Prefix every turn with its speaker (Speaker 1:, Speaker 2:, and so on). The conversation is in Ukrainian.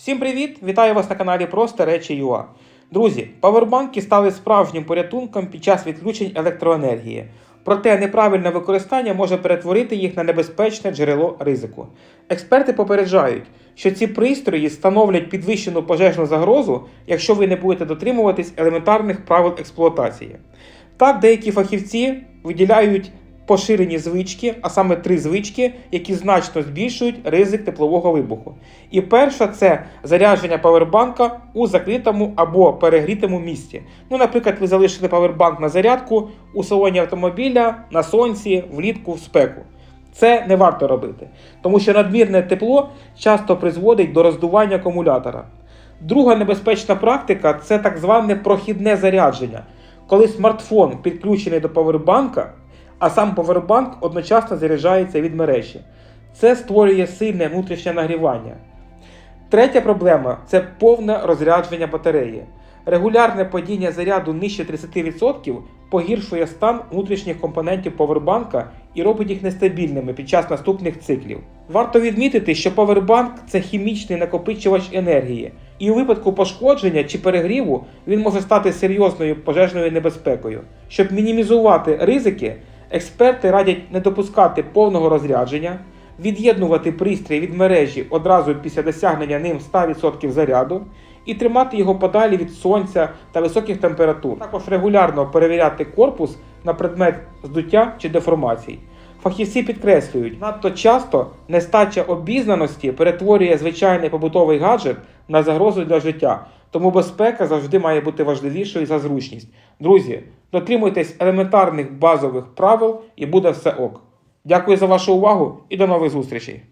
Speaker 1: Всім привіт! Вітаю вас на каналі Просто Речі ЮА. Друзі, павербанки стали справжнім порятунком під час відключень електроенергії. Проте неправильне використання може перетворити їх на небезпечне джерело ризику. Експерти попереджають, що ці пристрої становлять підвищену пожежну загрозу, якщо ви не будете дотримуватись елементарних правил експлуатації. Так, деякі фахівці виділяють поширені звички, а саме три звички, які значно збільшують ризик теплового вибуху. І перша це зарядження павербанка у закритому або перегрітому місці. Ну, наприклад, ви залишили павербанк на зарядку у салоні автомобіля, на сонці, влітку, в спеку. Це не варто робити, тому що надмірне тепло часто призводить до роздування акумулятора. Друга небезпечна практика це так зване прохідне зарядження, коли смартфон підключений до павербанка, а сам павербанк одночасно заряджається від мережі. Це створює сильне внутрішнє нагрівання. Третя проблема це повне розрядження батареї. Регулярне падіння заряду нижче 30% погіршує стан внутрішніх компонентів повербанка і робить їх нестабільними під час наступних циклів. Варто відмітити, що повербанк це хімічний накопичувач енергії, і у випадку пошкодження чи перегріву він може стати серйозною пожежною небезпекою. Щоб мінімізувати ризики, експерти радять не допускати повного розрядження, від'єднувати пристрій від мережі одразу після досягнення ним 100% заряду і тримати його подалі від сонця та високих температур. Також регулярно перевіряти корпус на предмет здуття чи деформацій. Фахівці підкреслюють, надто часто нестача обізнаності перетворює звичайний побутовий гаджет на загрозу для життя, тому безпека завжди має бути важливішою за зручність. Друзі, дотримуйтесь елементарних базових правил і буде все ок. Дякую за вашу увагу і до нових зустрічей!